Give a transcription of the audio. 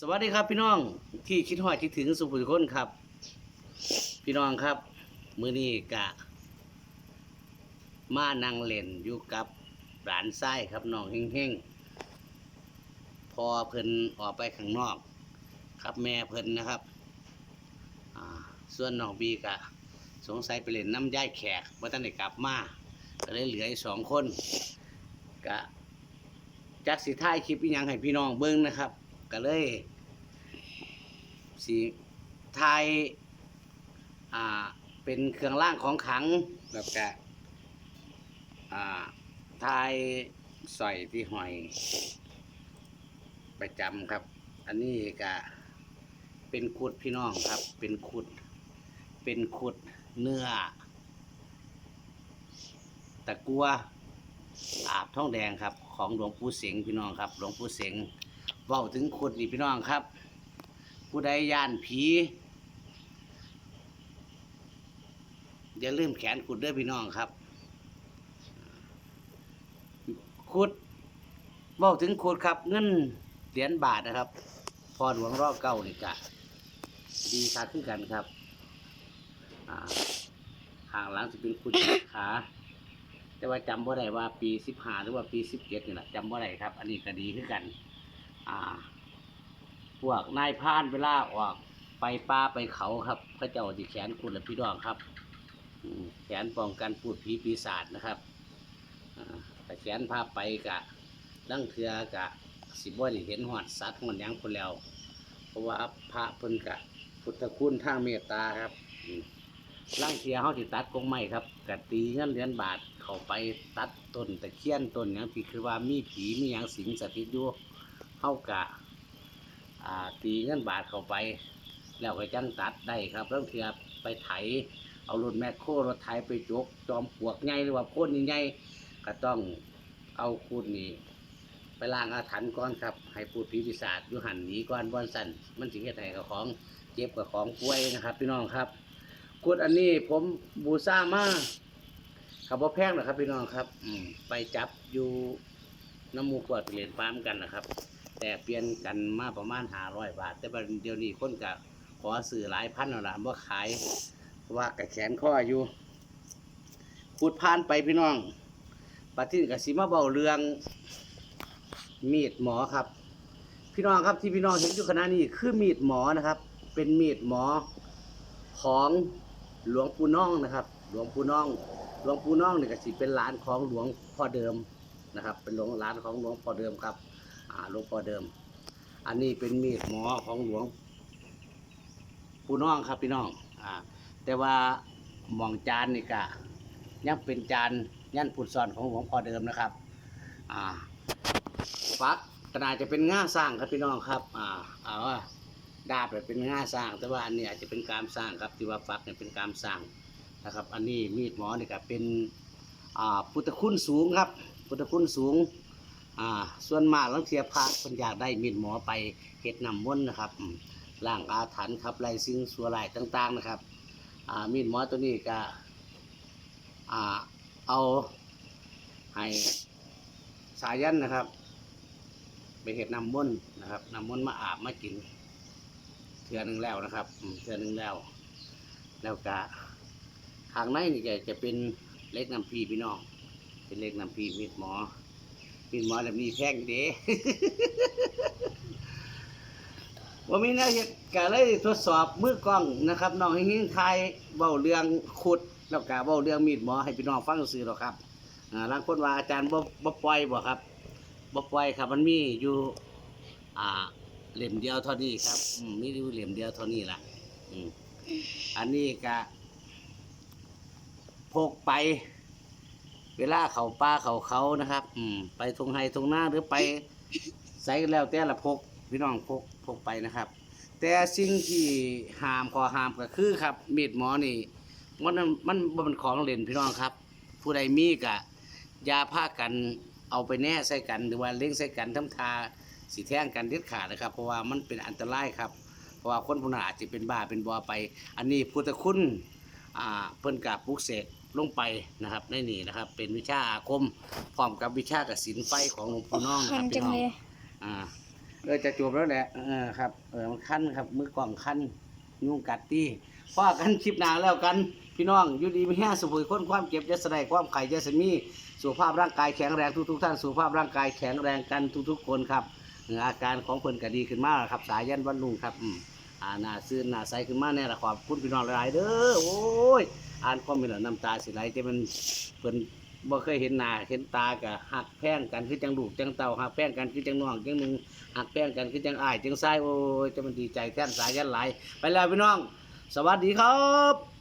สวัสดีครับพี่น้องที่คิดฮอดคิดถึงสุภุทุกคนครับ พี่น้องครับ มื้อนี้กะ มานั่งเล่นอยู่กับหลานไส้ครับน้องเฮงๆ พอเพิ่นออกไปข้างนอก ครับแม่เพิ่นนะครับส่วนน้องบีกะ สงสัยไปเล่นน้ำย่ายแขกว่าท่านได้กลับมาก็เลยเหลืออีกสองคนกะจักสิท้ายคลิปอีหยังให้พี่น้องเบิ่งนะครับ ก็เลยสีไทยอ่าเป็นเครื่องร่างของขังแล้วก็อ่าไทยสอยที่หอยประจำครับ อันนี้ก็เป็นขุดพี่น้องครับ เป็นขุด เป็นขุดเนื้อตะกัวอาบท้องแดงครับ ของหลวงปู่เสงพี่น้องครับ หลวงปู่เสง เว้าถึงขุดนี่พี่น้องครับ ผู้ใดย่านผีอย่าลืมแขนขุดด้วยพี่น้องครับ ขุดเว้าถึงขุดครับ เงินเหรียญบาทนะครับพอหลวงรอบเก้านี่กะดีค่าขึ้นกันครับห่างหลังจะเป็นขุดขา แต่ว่าจำบ่าได้ว่าปีสิบห้าหรือว่าปีสิบเจ็ดนี่แหละจำบ่าได้ครับ อันนี้ก็ดีขึ้นกัน พวกนายพานเวลาออกไปป่าไปเขาครับพระเจ้าจิแขนคุณและพี่น้องครับแขนป้องกันพูดผีปีศาจนะครับแต่แขนพาไปกะลังเทือกะสิบ่ได้เห็นหอดสัตว์หอดยังคนแล้ว เพราะว่าพระเพิ่นกะ พุทธคุณทางเมตตาครับอืมลังเทียเฮาสิตัดกงไม้ครับกะตีเงินเหรียญบาทเข้าไปตัดต้นตะเคียนต้นหยังที่คือว่ามีผีมีหยังสิงสถิตอยู่ เฮากะตีเงินบาทเข้าไป แล้วก็จังตัดได้ครับแล้วเทียไปไถ เอารถแมคโครรถไถไปจก จอมปวกใหญ่หรือว่าโค่นใหญ่ๆก็ต้องเอาคูดนี่ไปล้างอาถรรพ์ก่อนครับ ให้พูดผีปีศาจอยู่หันหนีก่อนบอนสันมันสิเฮ็ดให้กับของเจ็บกับของป่วยนะครับ พี่น้องครับคูดอันนี้ผมบูซ่ามาขับบ่แพงหรอครับพี่น้องครับอืไปจับอยู่น้ำมูกวดไปเรียนฟาร์มกันนะครับ แต่เปลี่ยนกันมาประมาณห้าร้อยบาท แต่บัดเดี๋ยวนี้คนก็ขอซื้อหลายพันแล้วล่ะว่าขายว่ากระแขนข้ออยู่พูดผ่านไปพี่น้องปฏิทินกับสิมาเบาเรืองมีดหมอครับ พี่น้องครับที่พี่น้องเห็นอยู่ขณะนี้คือมีดหมอนะครับ เป็นมีดหมอของหลวงปู่น้องนะครับ หลวงปู่น้อง หลวงปู่น้องเนี่ยก็สิเป็นหลานของหลวงพ่อเดิมนะครับ เป็นหลวงหลานของหลวงพ่อเดิมครับ อ่าหลวงพ่อเดิม อันนี้เป็นมีดหมอของหลวงปู่น้องครับพี่น้องอ่าแต่ว่าหมองจานนี่กะยังเป็นจานยันผุดซอนของหลวงพ่อเดิมนะครับอ่าฟักก็น่าจะเป็นง่าสร้างครับพี่น้องครับอ่าเอาว่าดาบเนี่ยเป็นง่าสร้าง แต่ว่าอันนี้อาจจะเป็นการสร้างครับที่ว่าฟักเนี่ยเป็นการสร้างนะครับ อันนี้มีดหมอนี่ก็เป็นอ่าพุทธคุณสูงครับ พุทธคุณสูง อ่า ส่วนมากลังเทียพระคนอยากได้มีดหมอไปเฮ็ดนำมนต์นะครับล้างอาถรรพ์ครับไล่สิ่งสัวร้ายต่างๆนะครับ อ่า มีดหมอตัวนี้ก็อ่าเอาให้สายันนะครับ ไปเฮ็ดนำมนต์นะครับนำมนต์มาอาบมากินเทื่อหนึงแล้วนะครับเทื่อหนึงแล้ว แล้วก็ข้างในนี่ก็จะเป็นเล็กน้ำพีพี่น้อง เป็นเล็กน้ำพีมีดหมอ ปินหมอแบบนี้แพงเด้ว่ามีแนวเก็เลยทดสอบมือกล้องนะครับน้องหิ้งไทยเบาเรื่องขุดแล้วก็เบาเรื่องมีดหมอให้พี่น้องฟังซื่อหรอกครับอ่างคนว่าอาจารย์บ่บ่ปล่อยบ่ครับบ่ปล่อยครับมันมีอยู่อ่าเหลี่ยมเดียวเท่านี้ครับมีอยู่เหลี่ยมเดียวเท่านี้ล่ะอือันนี้ก็พกไป เวลาเขาป่าเขาเขานะครับ อืม ไปทงไฮทงหน้าหรือไปใส่แล้วแต่ละพกพี่น้องพกพกไปนะครับ แต่สิ่งที่ห้ามขอห้ามก็คือครับมีดหมอนี่มันมันบ่เป็นของเล่นพี่น้องครับ ผู้ใดมีกะยาผ้ากันเอาไปแน่ใส่กันหรือว่าเลี้ยงใส่กันทำทาสีแท่งกันเด็ดขาดนะครับ เพราะว่ามันเป็นอันตรายครับ เพราะว่าคนผู้นั้นอาจจะเป็นบ้าเป็นบอไป อันนี้พุทธคุณอ่าเพิ่นกับปลุกเสก ลงไปนะครับในนี่นะครับ เป็นวิชาอาคมพร้อมกับวิชากสินไฟของหลวงปู่น้องนะคคัรับนพี่จังน้องเลยอ่าเออจะจบแล้วแหละเออครับเออมันคันครับมือกล่องคันยุงกัดตีพ่อกันคลิปหนาแล้วกันพี่น้องอยู่ดีไม่แห้สุขุยค้นความเจ็บจะแสดงความไข่จะสมีสุขภาพร่างกายแข็งแรงทุกๆท่านสุขภาพร่างกายแข็งแรงกันทุก ๆ คนครับเอออาการของเพิ่นก็ดีขึ้นมากครับ สายันวันลุงครับอืมอ่าหน้าซื่นหน้าใสขึ้นมาแน่ละขอบคุณพี่น้องหลายๆเด้อโอ้ย อ่านความเป็นน้ำตาสิไหลแต่มันเพิ่นบ่เคยเห็นหน้าเห็นตากะหักแพงกันคือจังลูกจังเต่าหักแพงกันคือจังน้องจังหนึ่งหักแพงกันคือจังอ้ายจังซ้โอ้ยจะมันดีใจแท่นสายยันหลายไปแล้วพี่น้อง สวัสดีครับ